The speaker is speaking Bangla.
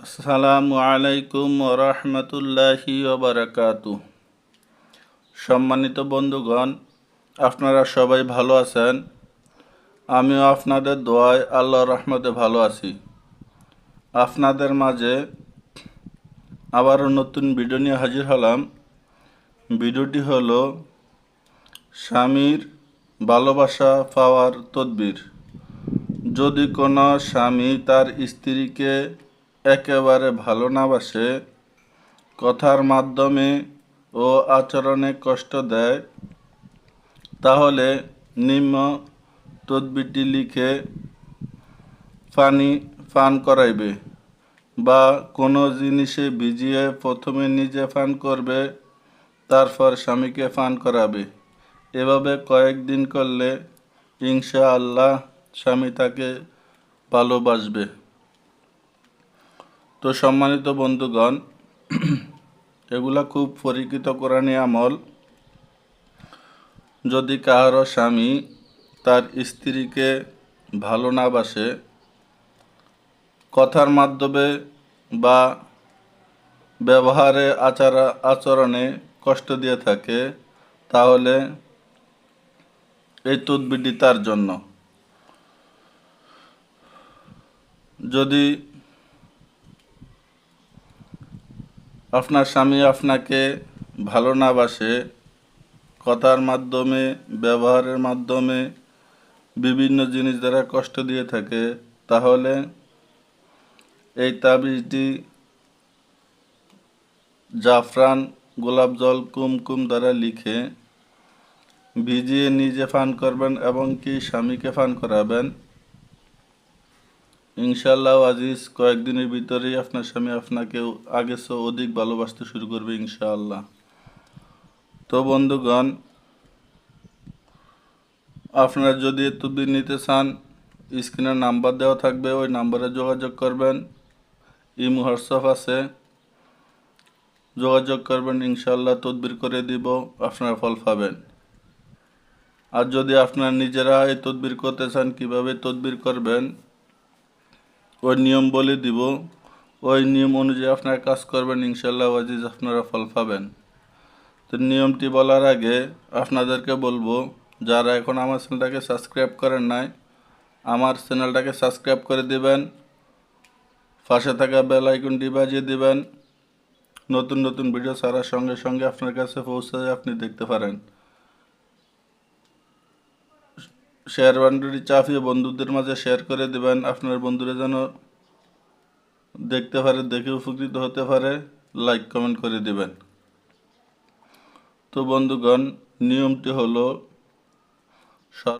আসসালামু আলাইকুম সম্মানিত বন্ধুগণ, আপনারা সবাই ভালো আছেন? আমিও আপনাদের দোয়ায় আল্লাহ রহমতে ভালো আছি। আপনাদের মাঝে আবারও নতুন ভিডিও নিয়ে হাজির হলাম। ভিডিওটি হলো স্বামীর ভালোবাসা পাওয়ার তদবির। যদি কোনো স্বামী তার স্ত্রীকে একেবারে ভালো না বাসে, কথার মাধ্যমে ও আচরণে কষ্ট দেয়, তাহলে নিম্ন তদবিরটি লিখে পানি পান করাইবে বা কোনো জিনিসে ভিজিয়ে প্রথমে নিজে পান করবে, তারপর স্বামীকে পান করাবে। এভাবে কয়েকদিন করলে ইনশা আল্লাহ স্বামী তাকে ভালোবাসবে। তো সম্মানিত বন্ধুগণ, এগুলা খুব পরীক্ষিত কোরআনী আমল। যদি কাহারও স্বামী তার স্ত্রীকে ভালো না বাসে, কথার মাধ্যমে বা ব্যবহারে আচার, আচরণে কষ্ট দিয়ে থাকে, তাহলে এই তদবিরটি তার জন্য। যদি আপনার স্বামী আপনাকে ভালো না বাসে, কথার মাধ্যমে, ব্যবহারের মাধ্যমে বিভিন্ন জিনিস দ্বারা কষ্ট দিয়ে থাকে, তাহলে এই তাবিজটি জাফরান গোলাপ জল কুমকুম দ্বারা লিখে ভিজিয়ে নিজে ফান করবেন এবং কি স্বামীকে ফান করাবেন? ইনশাল্লাহ আজিজ, কয়েকদিনের ভিতরেই আপনার স্বামী আপনাকে আগে অধিক ভালোবাসতে শুরু করবে ইনশাআল্লাহ। তো বন্ধুগণ, আপনারা যদি এতদিন নিতে চান স্ক্রিনের নাম্বার দেওয়া থাকবে, ওই নাম্বারে যোগাযোগ করবেন। ইমো, হোয়াটসঅ্যাপ আছে। যোগাযোগ করবেন ইনশাল্লাহ তদবির করে দিব, আপনারা ফল পাবেন। আর যদি আপনার নিজেরা এই তদবির করতে চান, কীভাবে তদবির করবেন? ওই নিয়ম বলে দিব। ওই নিয়ম অনুযায়ী আপনারা কাজ করবেন ইনশাল্লাহ আজিজ আপনারা ফল পাবেন। তো নিয়মটি বলার আগে আপনাদেরকে বলব, যারা এখন আমার চ্যানেলটাকে সাবস্ক্রাইব করেন নাই, আমার চ্যানেলটাকে সাবস্ক্রাইব করে দিবেন। পাশে থাকা বেল আইকনটি বাজিয়ে দিবেন। নতুন নতুন ভিডিও ছাড়ার সঙ্গে সঙ্গে আপনার কাছে পৌঁছায় আপনি দেখতে পারেন। শেয়ার বান্ডুটি চাপিয়ে বন্ধুদের মাঝে শেয়ার করে দেবেন। আপনার বন্ধুরা যেন দেখতে পারে, দেখে উপকৃত হতে পারে লাইক কমেন্ট করে দিবেন। তো বন্ধুগণ, নিয়মটি হলো